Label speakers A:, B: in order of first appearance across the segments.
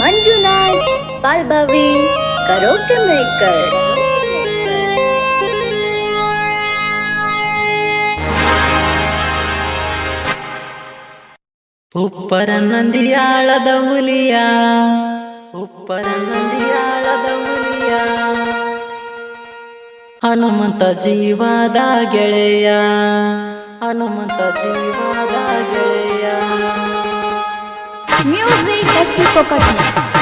A: Manjunath Balbhavi karaoke maker.
B: ಉಪ್ಪರ ನಂದಿಯಾಳದ ಹುಲಿಯ, ಉಪ್ಪರ ನಂದಿಯಾಳದ ಹುಲಿಯ. ಹನುಮಂತ ಜೀವಾದ ಗೆಳೆಯ, ಹನುಮಂತ ಜೀವಾದ ಗೆಳೆಯ.
A: Music Escape Company.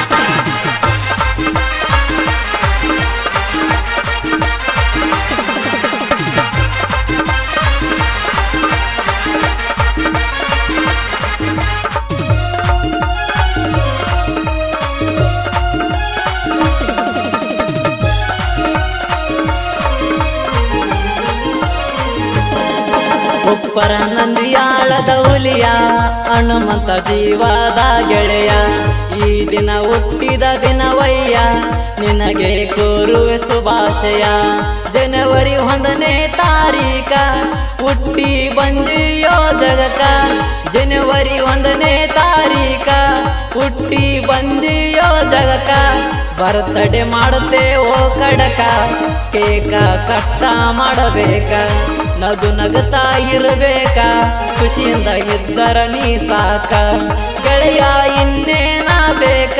B: ಉಪ್ಪರ ನಂದಿಯಾಳದ ಹುಲಿಯ ಹನುಮಂತ ಜೀವದ ಗೆಳೆಯ. ಈ ದಿನ ಹುಟ್ಟಿದ ದಿನವಯ್ಯ, ನಿನಗೆ ಕೋರುವೆ ಶುಭಾಶಯ ಜನವರಿ ಒಂದನೇ ತಾರೀಕ ಹುಟ್ಟಿ ಬಂದಿಯೋ ಜಗಕ ಜನವರಿ ಒಂದನೇ ಹುಟ್ಟಿ ಬಂದಿಯೋ ಜಗಕ ಬರ್ತಡೆ ಮಾಡುತ್ತೆ ಓ ಕಡಕ. ಕೇಕ ಕಷ್ಟ ಮಾಡಬೇಕ, ನಗು ನಗುತ್ತಾ ಇರಬೇಕ. ಖುಷಿಯಿಂದ ಇದ್ದರ ನೀ ಸಾಕ, ಗೆಳೆಯ ಇನ್ನೇನ ಬೇಕ